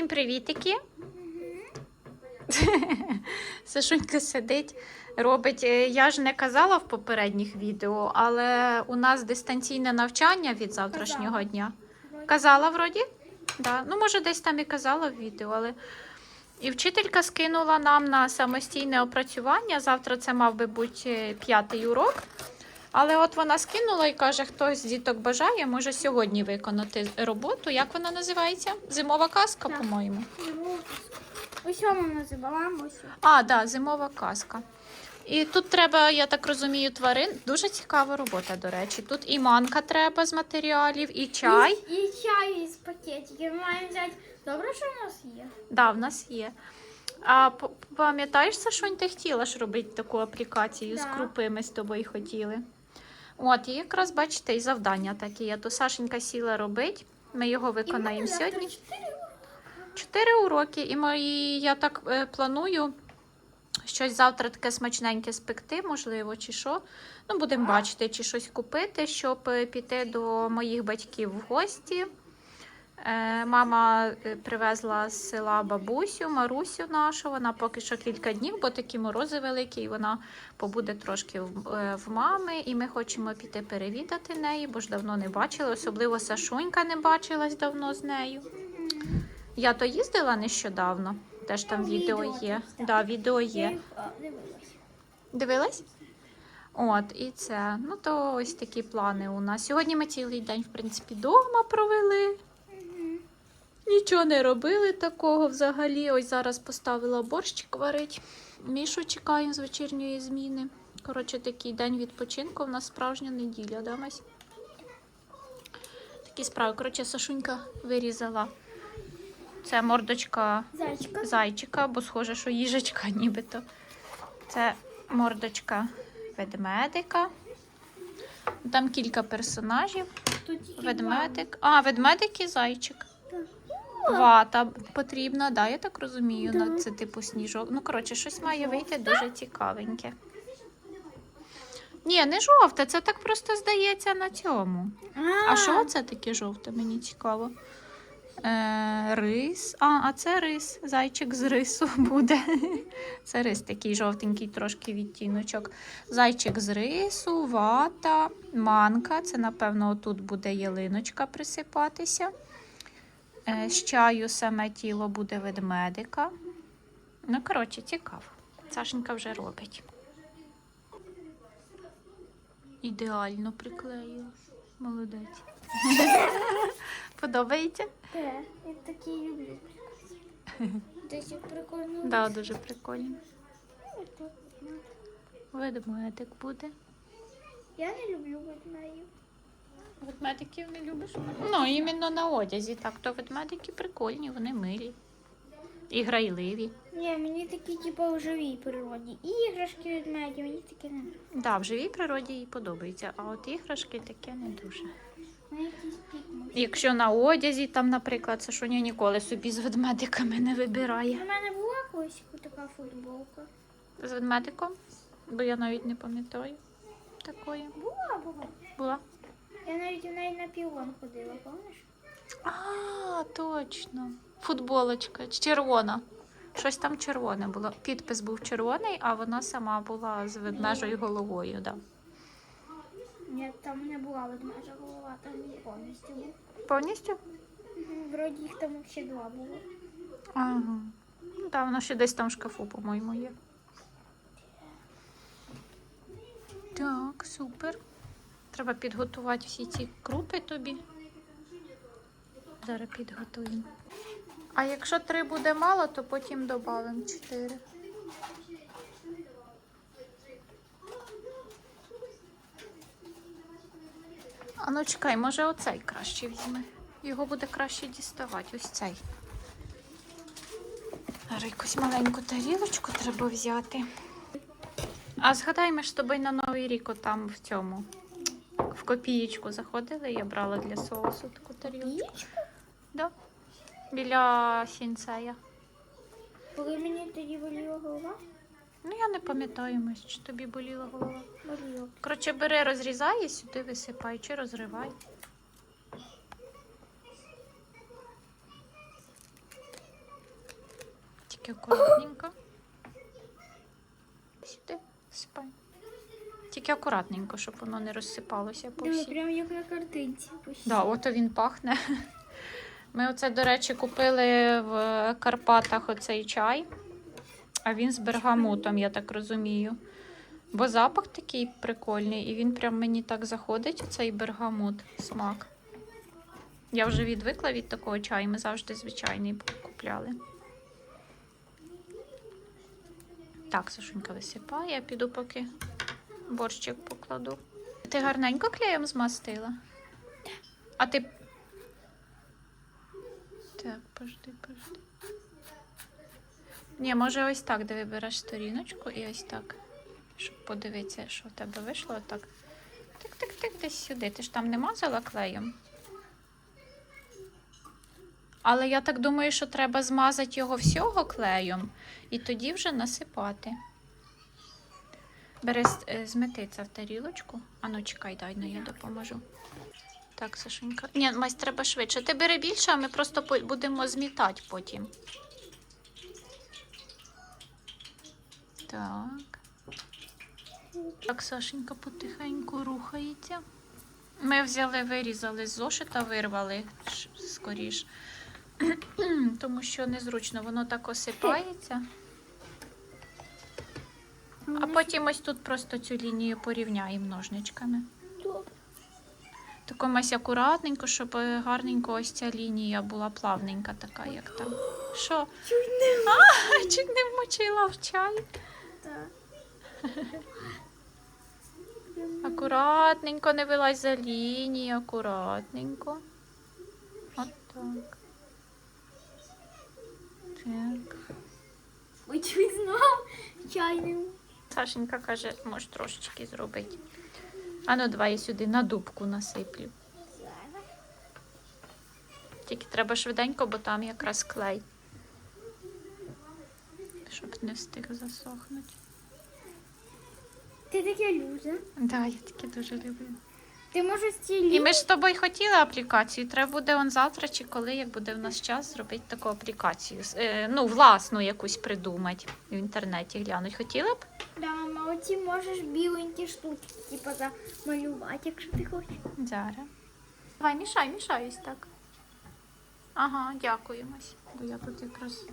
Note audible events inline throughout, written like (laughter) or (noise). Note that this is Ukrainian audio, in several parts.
Всім привітики. (laughs) Сашунька сидить, робить. е, Я ж не казала в попередніх відео, але у нас дистанційне навчання від завтрашнього дня. Казала вроді? Да. Ну, може, десь там і казала в відео, але. І вчителька скинула нам на самостійне опрацювання. Завтра це мав би бути е, п'ятий урок. Але от вона скинула і каже, хтось з діток бажає, може сьогодні виконати роботу. Як вона називається? Зимова казка, Так. по-моєму. Ось ми називаємо ось. А, да, зимова казка. І тут треба, я так розумію, тварин. Дуже цікава робота, до речі. Тут і манка треба з матеріалів, і чай. І, і чай із пакетиків. Ми маємо взяти. Добре, що в нас є. Да, в нас є. А пам'ятаєш, Сашунь, ти хотіла ж робити таку аплікацію з Да. крупи, ми з тобою хотіли. От, і якраз бачите, і завдання такі є. То Сашенька сіла робить. Ми його виконаємо І сьогодні. чотири Чотири уроки, і мої, я так е, планую щось завтра таке смачненьке спекти, можливо, чи що. Ну, будемо бачити, чи щось купити, щоб е, піти до моїх батьків в гості. Е, Мама е, привезла з села бабусю, Марусю нашу. Вона поки що кілька днів, бо такі морози великі, і вона побуде трошки в, е, мами. І ми хочемо піти перевідати неї, бо ж давно не бачили. Особливо Сашунька не бачилась давно з нею. Я то їздила нещодавно. Теж там відео є. Да, відео є. дивилась. От, і це. Ну, то ось такі плани у нас. Сьогодні ми цілий день, в принципі, вдома провели. Нічого не робили такого взагалі. Ось зараз поставила борщик варить. Мішу чекаємо з вечірньої зміни. Коротше, такий день відпочинку. У нас справжня неділя, да, Мась? Такі справи. Коротше, Сашунька вирізала. Це мордочка Зайчика. зайчика, бо схоже, що їжачка нібито. Це мордочка ведмедика. Там кілька персонажів. Ведмедик. А, ведмедик і зайчик. Вата потрібна, да, я так розумію. Да. Це типу сніжок. Ну, коротше, щось має вийти дуже цікавеньке. Ні, не жовте, це так просто здається на цьому. А що це таке жовте? Мені цікаво. Е, рис. А, а це рис. Зайчик з рису (laughs) буде. Це рис такий жовтенький, трошки відтіночок. Зайчик з рису, вата, манка. Це, напевно, тут буде ялиночка присипатися. Е, з чаю саме тіло буде ведмедика. Ну, коротше, цікаво. Сашенька вже робить. Ідеально приклеїла. Молодець. (laughs) Подобається? Так, я такі люблю. Як прикольно. Да, дуже прикольно. Ведмедик буде. Я не люблю ведмедів. Ведмедиків не любиш? Ну, іменно на одязі. Так, то ведмедики прикольні, вони милі. І грайливі. Ні, мені такі, типу, в живій природі. І Іграшки ведмеді, мені таке не нравиться. Да, в живій природі їй подобається, а от іграшки таке не дуже. Пікмуть. Якщо на одязі, там, наприклад, це що я ніколи собі з ведмедиками не вибирає. У мене була колись така футболка. З ведмедиком? Бо я навіть не пам'ятаю такої. Була, була. Була. Я навіть в неї на пілон ходила, пам'ятаєш? А, точно. Футболочка червона. Щось там червоне було. Підпис був червоний, а вона сама була з ведмежою головою. Да. Ні, там не була ведмежа голова, там повністю був. Повністю? Мгм, Вроді їх там ще два було. Ага. Ну, да, воно ще десь там в шкафу, по-моєму, є. Так, супер. Треба підготувати всі ці крупи тобі. Зараз підготуємо. А якщо три буде мало, то потім додамо чотири. А ну чекай, може оцей краще візьми. Його буде краще діставати. Ось цей. Зараз якусь маленьку тарілочку треба взяти. А згадай, ми ж з тобою на Новий рік там в цьому. В копієчку заходили, я брала для соусу таку тарілочку. Да. Біля сінцея. Коли мені тоді боліла голова, Ну, я не пам'ятаю, Мась, чи тобі боліла голова. боліла. Коротше, бери, розрізай і сюди висипай, чи розривай. Тільки акуратненько. Сюди сипай. Тільки акуратненько, щоб воно не розсипалося по всій. прям як на картинці. Да, ото він пахне. (laughs) Ми оце, до речі, купили в Карпатах оцей чай, а він з бергамутом, я так розумію. Бо запах такий прикольний, і він прям мені так заходить, цей бергамут, смак. Я вже відвикла від такого чаю, ми завжди звичайний купляли. Так, Сашунька висипає, я піду поки борщик покладу. Ти гарненько клеєм змастила? А ти. Так, пожди, пожди. Ні, може ось так, де вибереш сторіночку і ось так. Щоб подивитися, що в тебе вийшло. Так. Тик-тик-тик, десь сюди. Ти ж там не мазала клеєм. Але я так думаю, що треба змазати його всього клеєм і тоді вже насипати. Бери з- е, змети це в тарілочку. Ану, чекай, дай, ну я допоможу. Так, Сашенька. Ні, Мась, треба швидше. Ти бери більше, а ми просто будемо змітати потім. Так. Так, Сашенька потихеньку рухається. Ми взяли, вирізали з зошита, вирвали скоріш. (clears throat) Тому що незручно, воно так осипається. А потім ось тут просто цю лінію порівняємо ножничками. Добре. Тако мась акуратненько, щоб гарненько ось ця лінія була плавненька, така, як там. Що? Чуть не А, чуть не вмочила в чай. так. Акуратненько не вилазь за лінію, акуратненько. От так. Так. Ой, чуть знов чайним. Сашенька каже, можеш трошечки зробити. А ну давай я сюди на дубку насиплю. Тільки треба швиденько, бо там якраз клей. Щоб не встиг засохнути. Ти таке люзе. Да, я таке дуже люблю. Ти можеш ці І ми ж з тобою хотіли аплікацію. Треба буде он завтра чи коли, як буде в нас час, зробити таку аплікацію. Е, Ну, власну якусь придумати в інтернеті глянуть. Хотіли б? Да, мама, оці можеш біленькі штуки, типу, замалювати, якщо ти хочеш. Зараз. Давай, мішай, мішай ось так. Ага, дякуємось. Бо я тут якраз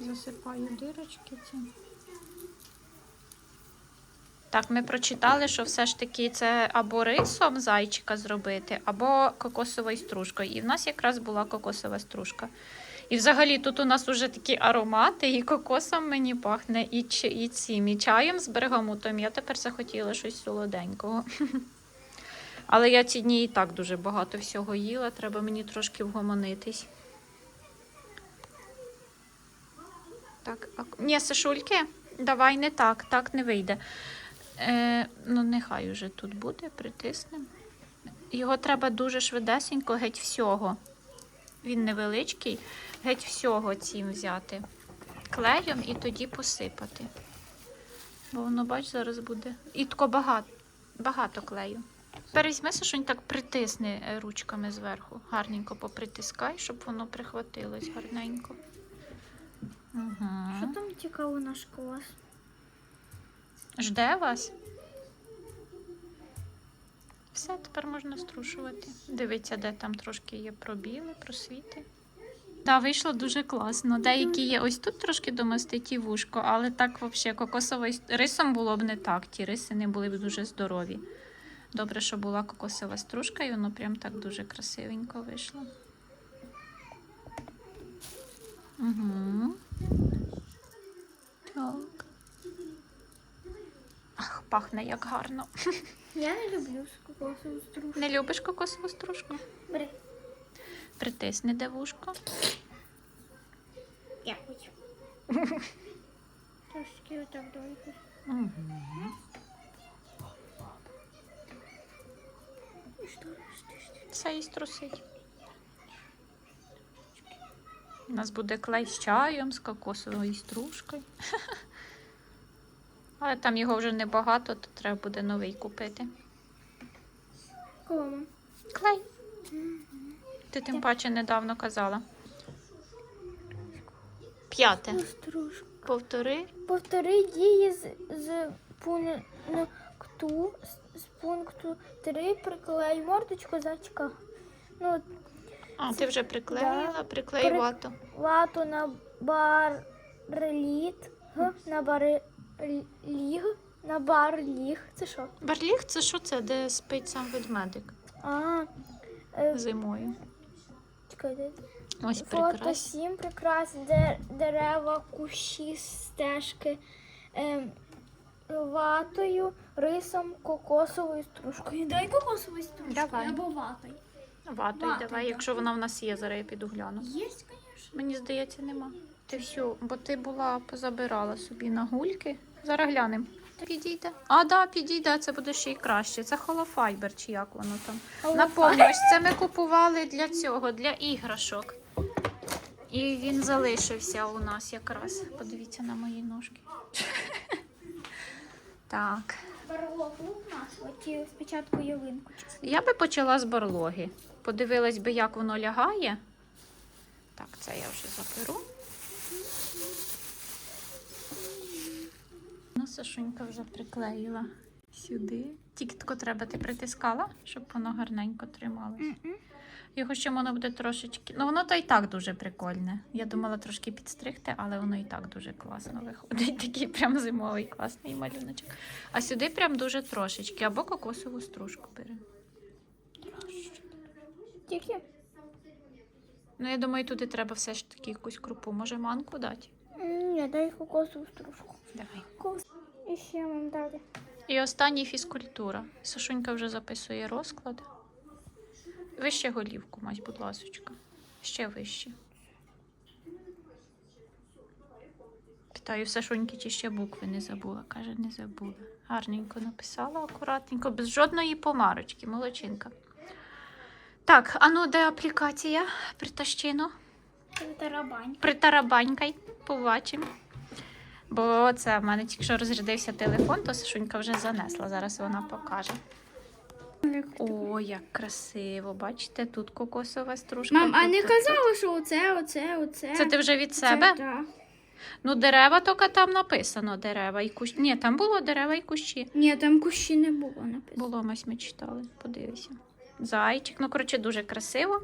засипаю дирочки ці. Так, ми прочитали, що все ж таки це або рисом зайчика зробити, або кокосовою стружкою. І в нас якраз була кокосова стружка. І взагалі тут у нас вже такі аромати, і кокосом мені пахне, і, і цим, і чаєм з бергамутом. Я тепер захотіла щось солоденького. (laughs) Але я ці дні і так дуже багато всього їла, треба мені трошки вгомонитись. Так, ні, Сашульки, давай не так, так не вийде. Е, ну, нехай уже тут буде, притиснемо. Його треба дуже швидесенько, геть всього. Він невеличкий, геть всього цим взяти клеєм і тоді посипати. Бо воно, бач, зараз буде. І тако багато, багато клею. Перезьми, Сашунь, так притисни е, ручками зверху. Гарненько попритискай, щоб воно прихватилось гарненько. Угу. Що там цікаво наш клас? Жде вас? Все, тепер можна струшувати. Дивіться, де там трошки є пробіли, просвіти. Так, вийшло дуже класно. Деякі є ось тут трошки домаститі вушко, але так взагалі кокосовий рисом було б не так. Ті риси не були б дуже здорові. Добре, що була кокосова стружка, і воно прям так дуже красивенько вийшло. Угу. Так. Ах, пахне як гарно. Я не люблю кокосову стружку. Не любиш кокосову стружку? Бери. Притисни де вушко. Я хочу. Трошки отак. Угу. І Все і струсить. У нас буде клей з чаєм, з кокосовою стружкою. Але там його вже небагато, то треба буде новий купити. Кому? Клей. Ти тим паче недавно казала. П'яте. Повтори. Повтори дії з, з пункту з, з пункту 3 приклей мордочку зайчика. Ну, А, ти вже приклеїла, Да. приклей При- вату. вату на барліт, на барліг, на барліг. Це що? Барліг це що це, де спить сам ведмедик А, е, зимою. чекайте. Ось Фото. 7 прикрас, де, дерева, кущі, стежки. Ем, ватою, рисом, кокосовою стружкою. Дай кокосовою стружкою Давай. або ватою. Ватою Ватою, давай, да. якщо вона в нас є, зараз я піду гляну. Є, звісно. Мені здається, нема. Ти все, бо ти була позабирала собі на гульки. Зараз глянемо. Підійде. А, да, підійде, це буде ще й краще. Це холофайбер, чи як воно там. Напомню, ось це ми купували для цього, для іграшок. І він залишився у нас якраз. Подивіться на мої ножки. (laughs) Так. Барлогу у нас, от спочатку ялинку. Я би почала з барлоги. Подивилась би, як воно лягає. Так, це я вже заберу. Сашунька вже приклеїла сюди. Тільки тако треба ти притискала, щоб воно гарненько трималось. Його ще воно буде трошечки. Ну, воно то і так дуже прикольне. Я думала трошки підстригти, але воно і так дуже класно виходить. (laughs) Такий прям зимовий класний малюночок. А сюди прям дуже трошечки. Або кокосову стружку бери. Тільки? Ну, я думаю, туди треба все ж таки якусь крупу. Може, манку дати? Ні, дай кокосову стружку. Давай. І ще вам далі. І останній фізкультура. Сашунька вже записує розклад. Вище голівку, мать, будь ласочка. Ще вище. Питаю Сашуньки, чи ще букви не забула. Каже, не забула. Гарненько написала, акуратненько, без жодної помарочки, молодчинка. Так, а ну де аплікація? Притащино. Тарабань. Притарабанькай, побачимо. Бо це в мене тільки що розрядився телефон, то Сашунька вже занесла. Зараз вона покаже. О, як красиво! Бачите, тут кокосова стружка. Мам, а не казала, що оце, оце, оце. Це ти вже від Це, себе? да. Ну, дерева, тільки там написано дерева і кущі. Ні, там було дерева і кущі. Ні, там кущі не було написано. Було, ось ми читали, подивися. Зайчик, ну коротше, дуже красиво.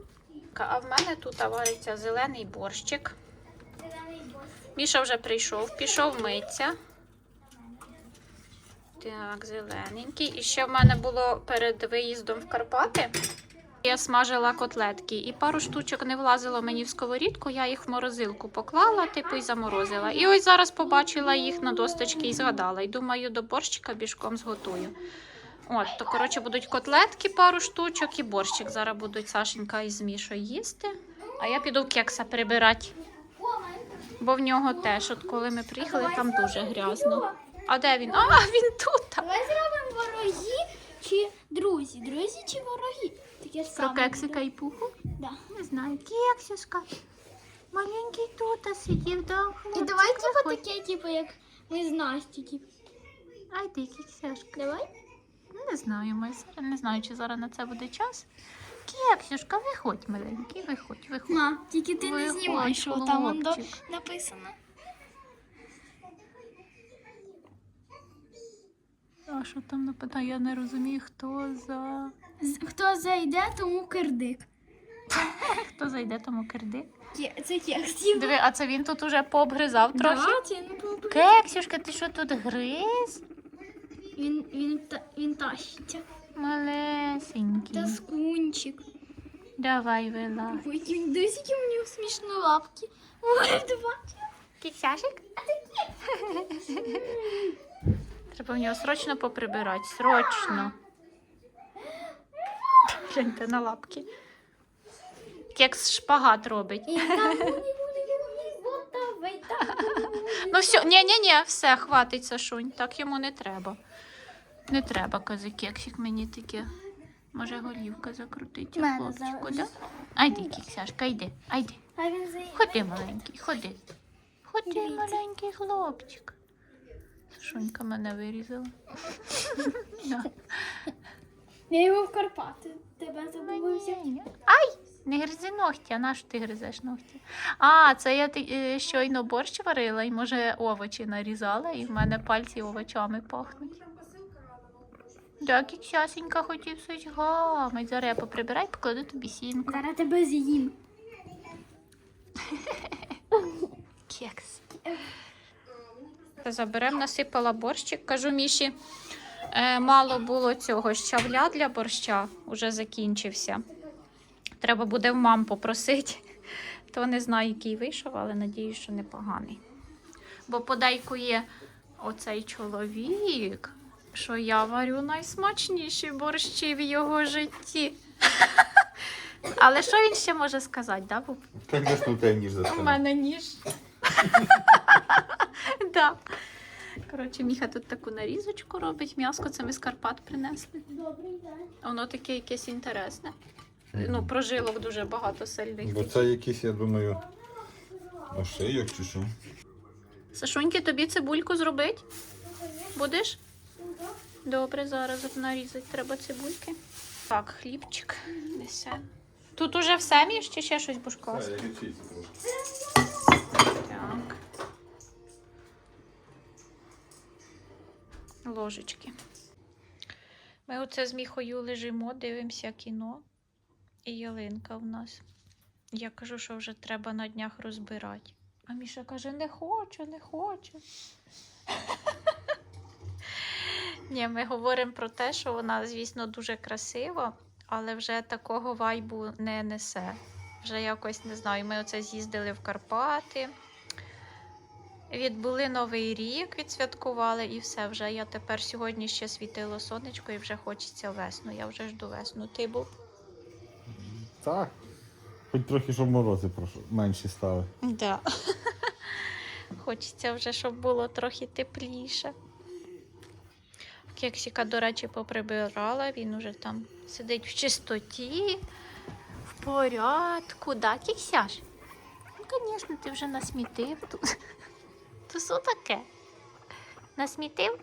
А в мене тут вариться зелений борщик. Міша вже прийшов, пішов митися. Так, зелененький. І ще в мене було перед виїздом в Карпати. Я смажила котлетки, і пару штучок не влазило мені в сковорідку. Я їх в морозилку поклала, типу, і заморозила. І ось зараз побачила їх на досточці і згадала. І думаю, до борщика бішком зготую. От, то коротше будуть котлетки, пару штучок і борщик. Зараз будуть Сашенька із Мішою їсти. А я піду кекса прибирати. Бо в нього теж, от коли ми приїхали, там дуже грязно. А де він? А, (laughs) він тут. Давай зробимо вороги чи друзі. Друзі чи вороги? Таке Про саме. кексика і пуху? Да. Не знаю. Кексюшка. Маленький тут сидів, да? І давай типу таке, типу, як ми з Настю, типу. Ай ти. Давай. Не знаю, ми не знаю, чи зараз на це буде час. Кексюшка, виходь, маленький, виходь, виходь. На, тільки ти не Виходь, знімаєш, що там он до... хлопчик. написано. А що там напитає? Я не розумію, хто за. З- Хто зайде, тому кирдик. (laughs) Хто зайде, тому кирди. Ке- Це текст. Диви, а це він тут уже пообгризав трохи. Да, ну, попри- Кексюшка, ти що тут гриз? Він, він, та- він тащиться. Малесенький. Таскунчик. Давай вила. Ой, які у нього смішні лапки. Ой, два. Треба в нього срочно поприбирати. Срочно. Гляньте на лапки. Кекс шпагат робить. Ну все, ні, ні, ні, все, хватить, Сашунь. Так йому не треба. Не треба, каже, кексик мені таке. Може, голівка закрутить хлопчику, да? Айди, кексяшка, йди, айди. Ходи, маленький, ходи. Ходи, маленький хлопчик. Сашунька мене вирізала. (laughs) Я його в Карпати. Тебе забув взяти. Ай! Не гризи ногті, а на що ти гризеш ногті? А, це я е, щойно борщ варила і, може, овочі нарізала, і в мене пальці овочами пахнуть. Так, як сясенька хотів щось гамить. Зараз я поприбирай, покладу тобі сінку. Зараз тебе з'їм. Кекс. Заберем, насипала борщик. Кажу Міші, е, мало було цього щавля для борща, уже закінчився. Треба буде в мам попросити. То не знаю, який вийшов, але надію, що непоганий. Бо подейкує оцей чоловік, що я варю найсмачніші борщі в його житті. (laughs) Але що він ще може сказати, да, Буб? У тебе ніж У мене ніж. (laughs) да. Коротше, Міха тут таку нарізочку робить. М'яско це ми з Карпат принесли. Добрий день. Воно таке якесь інтересне. Ну, прожилок дуже багато сильних. Бо це якийсь, я думаю, ошийок чи що. Сашуньки, тобі цибульку зробить? Будеш? Добре, зараз нарізати треба цибульки. Так, хлібчик несе. Тут уже все між чи ще щось будеш класти? Так. Ложечки. Ми оце з Міхою лежимо, дивимося кіно. І ялинка в нас. Я кажу, що вже треба на днях розбирати. А Міша каже: не хочу, не хочу. Ні, ми говоримо про те, що вона, звісно, дуже красива, але вже такого вайбу не несе. Вже якось не знаю. Ми оце з'їздили в Карпати. Відбули новий рік, відсвяткували і все. Вже я тепер сьогодні ще світило сонечко і вже хочеться весну. Я вже жду весну. Ти був? Так. Хоч трохи, щоб морози прошу, менші стали. Да. (laughs) Хочеться вже, щоб було трохи тепліше. Кексіка, до речі, поприбирала, він уже там сидить в чистоті, в порядку. Да, Кексяш? Ну, звісно, ти вже насмітив тут. (laughs) То що таке? Насмітив?